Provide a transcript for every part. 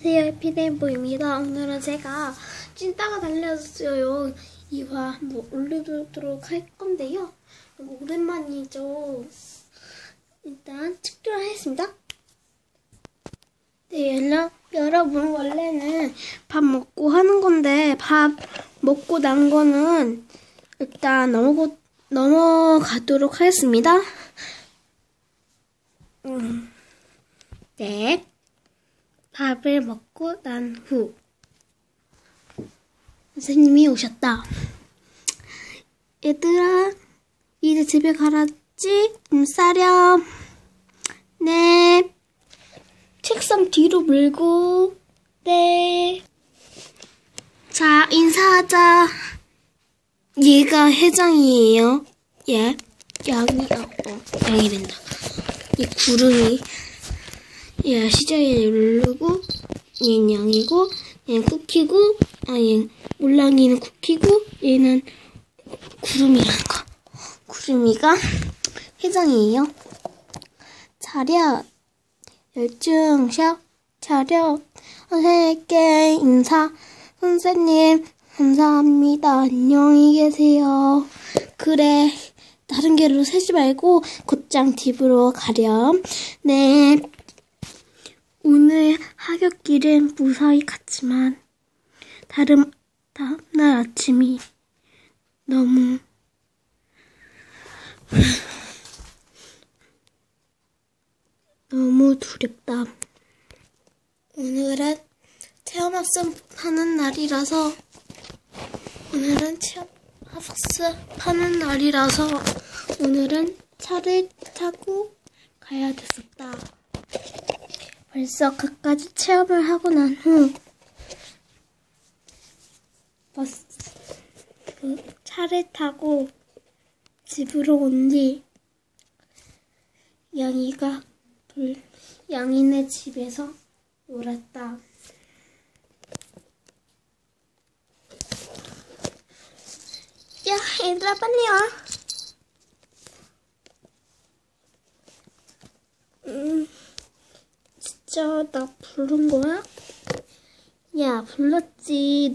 안녕하세요 에피데보입니다. 오늘은 제가 찐따가 달렸어요. 2화 뭐 올려두도록 할 건데요. 오랜만이죠. 일단 특별하겠습니다. 네 연락, 여러분 원래는 밥 먹고 하는 건데 밥 먹고 난 거는 일단 넘어고, 넘어가도록 하겠습니다. 음, 네 밥을 먹고 난 후 선생님이 오셨다. 얘들아, 이제 집에 가라지? 음, 싸렴. 네. 책상 뒤로 물고, 네. 자, 인사하자. 얘가 회장이에요. 얘. 양이, 어, 어, 양이 된다. 이 구름이. 얘 시작에 누르고 얘는 양이고 얘는 쿠키고 아 얘는 몰랑이는 쿠키고 얘는 구름이라는 거. 구름이가 회장이에요. 차렷 열중샷 차렷 선생님께 인사. 선생님 감사합니다. 안녕히 계세요. 그래. 다른 길로 새지 말고 곧장 집으로 가렴. 네 오늘 하굣길은 무사히 갔지만 다른 다음날 아침이 너무 너무 두렵다. 오늘은 체험 학습 하는 날이라서 오늘은 체험 학습 하는 날이라서 오늘은 차를 타고 가야 됐었다. 벌써 그까지 체험을 하고 난 후 버스 그 차를 타고 집으로 온 뒤 양이가 불, 양이네 집에서 놀았다. 야, 얘들아 빨리 와. 음. 진짜 나 부른 거야? 야 불렀지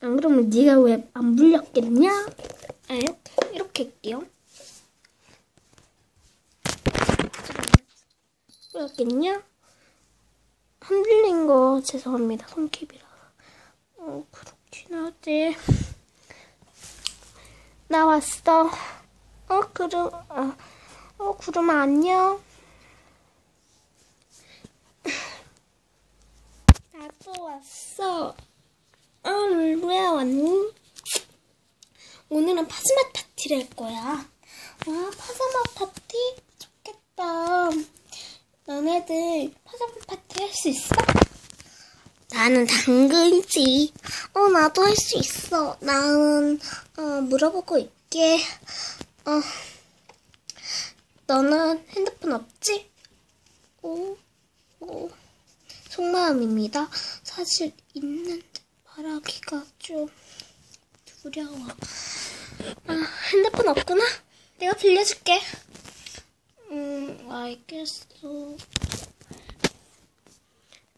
안 그러면 네가 왜 안 불렸겠냐? 아 이렇게 이렇게 할게요 불렸겠냐? 흔들린 거 죄송합니다 손톱이라서 어 그렇긴 하지 나 왔어 어 그럼 어, 어 그러면 안녕 나도 왔어. 아, 룰루야 왔니? 오늘은 파스마 파티를 할 거야. 와, 파스마 파티? 좋겠다. 너네들 파스마 파티 할 수 있어? 나는 당근이지. 어, 나도 할 수 있어. 나는, 어, 물어보고 있게. 어, 너는 핸드폰 없지? 오, 오. 속마음입니다. 사실 있는데 말하기가 좀 두려워. 아, 핸드폰 없구나? 내가 빌려줄게. 음, 알겠어.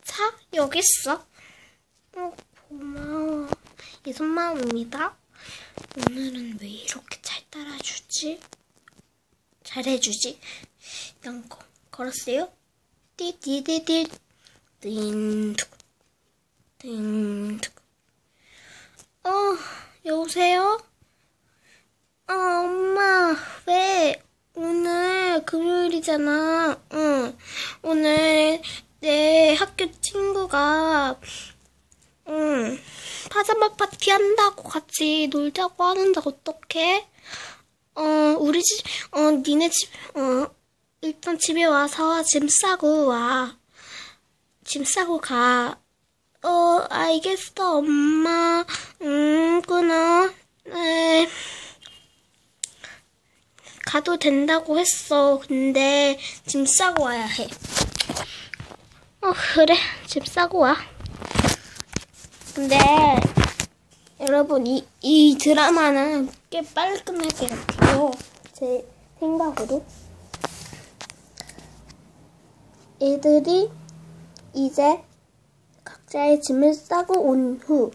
자, 여기 있어. 어, 고마워. 이 속마음입니다. 오늘은 왜 이렇게 잘 따라주지? 잘해주지? 양 걸었어요? 띠띠띠띠 띵툭 띵툭 어 여보세요? 어 엄마 왜 오늘 금요일이잖아 응 오늘 내 학교 친구가 응 파자마 파티 한다고 같이 놀자고 하는데 어떡해? 어 우리 집어 니네 집어 일단 집에 와서 짐 싸고 와 짐 싸고 가. 어, 알겠어, 엄마. 음, 끊어. 네. 가도 된다고 했어. 근데 짐 싸고 와야 해. 어, 그래. 짐 싸고 와. 근데, 여러분, 이, 이 드라마는 꽤 빨리 끝날 것 같아요. 제 생각으로. 애들이 이제 각자의 짐을 싸고 온 후.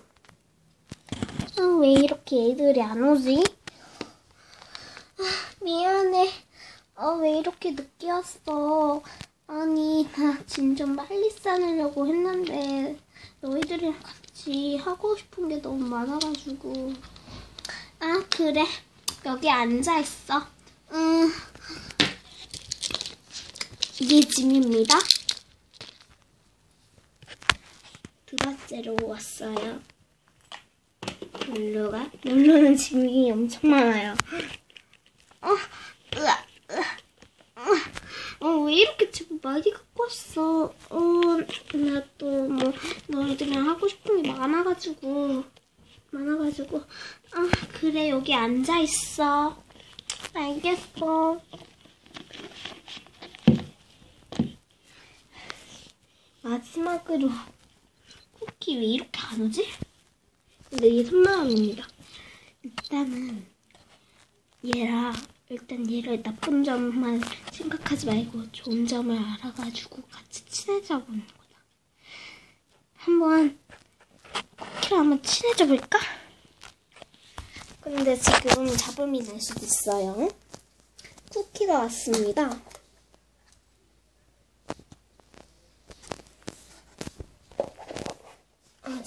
아, 왜 이렇게 애들이 안 오지? 아, 미안해. 아, 왜 이렇게 늦게 왔어? 아니, 나 짐 좀 빨리 싸느려고 했는데, 너희들이랑 같이 하고 싶은 게 너무 많아가지고. 아, 그래. 여기 앉아있어. 음, 이게 짐입니다. 두 번째로 왔어요. 룰루가? 룰루는 짐이 엄청 많아요. 어, 으아, 으아, 어, 왜 이렇게 짐 많이 갖고 왔어? 어, 나 또 뭐 너희들이랑 하고 싶은 게 많아가지고 많아가지고 아 그래 여기 앉아 있어. 알겠어. 마지막으로 쿠키 왜 이렇게 안 오지? 근데 이게 3만원입니다. 일단은 얘라 일단 얘를 나쁜 점만 생각하지 말고 좋은 점을 알아가지고 같이 친해져 보는 거다. 한번 쿠키랑 한번 친해져 볼까? 근데 지금 잡음이 날 수도 있어요. 쿠키가 왔습니다.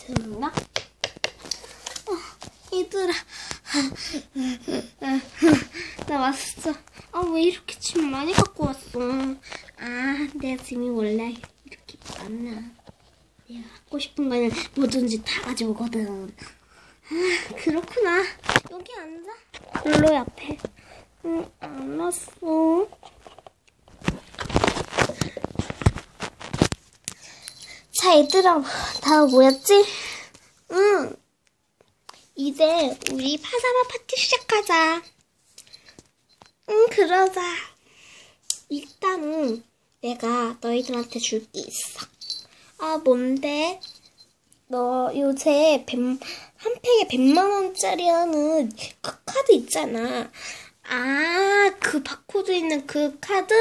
아, 죄송합니다. 어, 얘들아. 나 왔어. 아, 왜 이렇게 짐 많이 갖고 왔어? 아, 내 짐이 원래 이렇게 많아. 내가 갖고 싶은 거는 뭐든지 다 가져오거든. 아, 그렇구나. 여기 앉아. 룰로 옆에. 응, 안 왔어. 자, 얘들아, 다 모였지? 응. 이제 우리 파자마 파티 시작하자. 응, 그러자. 일단은 내가 너희들한테 줄 게 있어. 아, 뭔데? 너 요새 백- 한 팩에 100만 원짜리 하는 그 카드 있잖아. 아, 그 바코드 있는 그 카드?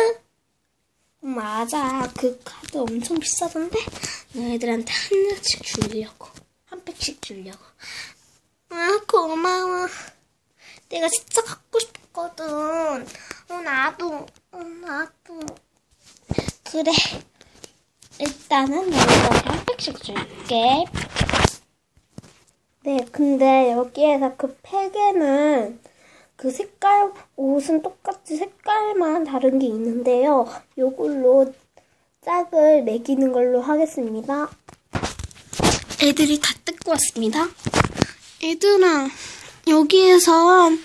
맞아. 그 카드 엄청 비싸던데? 너희들한테 하나씩 주려고. 한 팩씩 주려고. 아, 고마워. 내가 진짜 갖고 싶거든. 어, 나도. 어, 나도. 그래. 일단은 너희들한테 한 팩씩 줄게. 네, 근데 여기에서 그 팩에는 그 색깔, 옷은 똑같이 색깔만 다른 게 있는데요. 요걸로 짝을 매기는 걸로 하겠습니다. 애들이 다 뜯고 왔습니다. 애들아, 여기에선,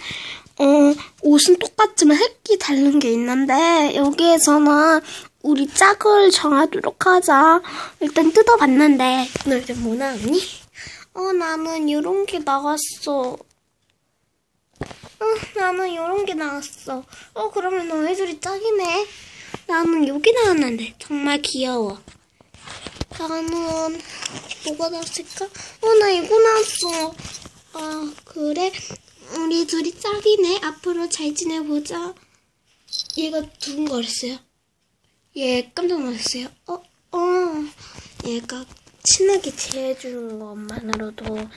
어, 옷은 똑같지만 색이 다른 게 있는데, 여기에서는 우리 짝을 정하도록 하자. 일단 뜯어봤는데, 너희들 뭐 나왔니? 어, 나는 이런 게 나왔어. 어, 나는 이런 게 나왔어. 어, 그러면 너희들이 짝이네. 나는 여기 나왔는데 정말 귀여워. 나는 뭐가 나왔을까? 어, 나 이거 나왔어. 아, 그래? 우리 둘이 짝이네. 앞으로 잘 지내보자. 얘가 두근거렸어요. 얘 깜짝 놀랐어요. 어, 어. 얘가 친하게 지내주는 것만으로도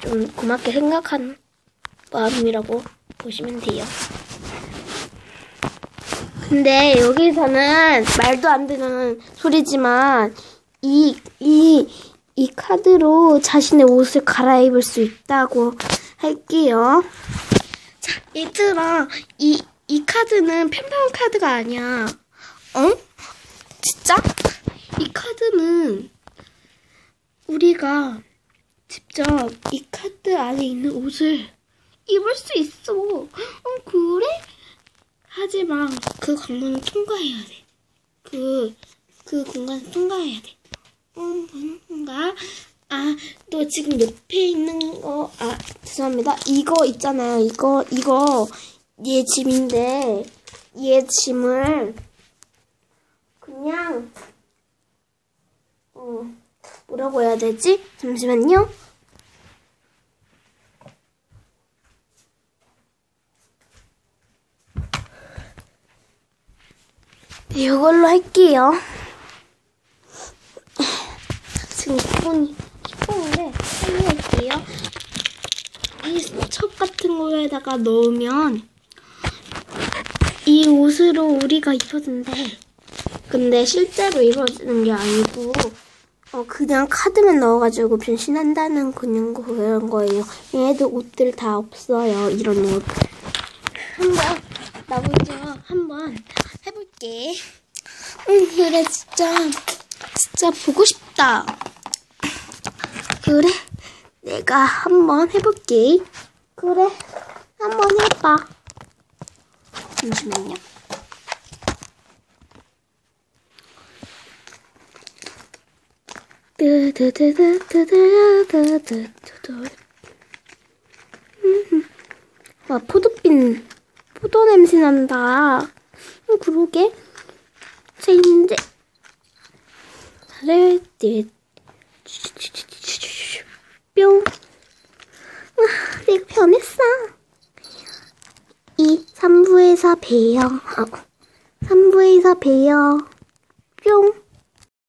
좀 고맙게 생각한 마음이라고 보시면 돼요. 근데 여기서는 말도 안 되는 소리지만 이, 이, 이 카드로 자신의 옷을 갈아입을 수 있다고 할게요. 자, 얘들아, 이, 이 카드는 펜펜 카드가 아니야. 어? 진짜? 이 카드는 우리가 직접 이 카드 안에 있는 옷을 입을 수 있어. 어, 그래? 하지만 그 관문을 통과해야 돼. 그, 그 공간을 통과해야 돼. 어, 뭔가? 아, 너 지금 옆에 있는 거, 아, 죄송합니다. 이거 있잖아요. 이거, 이거, 얘 짐인데, 얘 짐을, 그냥, 어, 뭐라고 해야 되지? 잠시만요. 이걸로 할게요. 지금 기본이 기본인데 설명할게요. 이첩 같은 거에다가 넣으면 이 옷으로 우리가 입혀준대. 근데 실제로 입어주는 게 아니고 어, 그냥 카드만 넣어가지고 변신한다는 그냥 그런 거예요. 얘네들 옷들 다 없어요. 이런 옷. 한번 나 먼저 한번 해볼게. 응, 그래, 진짜. 진짜 보고 싶다. 그래, 내가 한번 해볼게. 그래, 한번 해봐. 잠시만요. 와, 포도빈 포도 냄새 난다. 음, 그러게. 자 이제 다를 때 뿅. 아, 내가 변했어. 이 3부에서 봬요. 어, 3부에서 봬요. 뿅.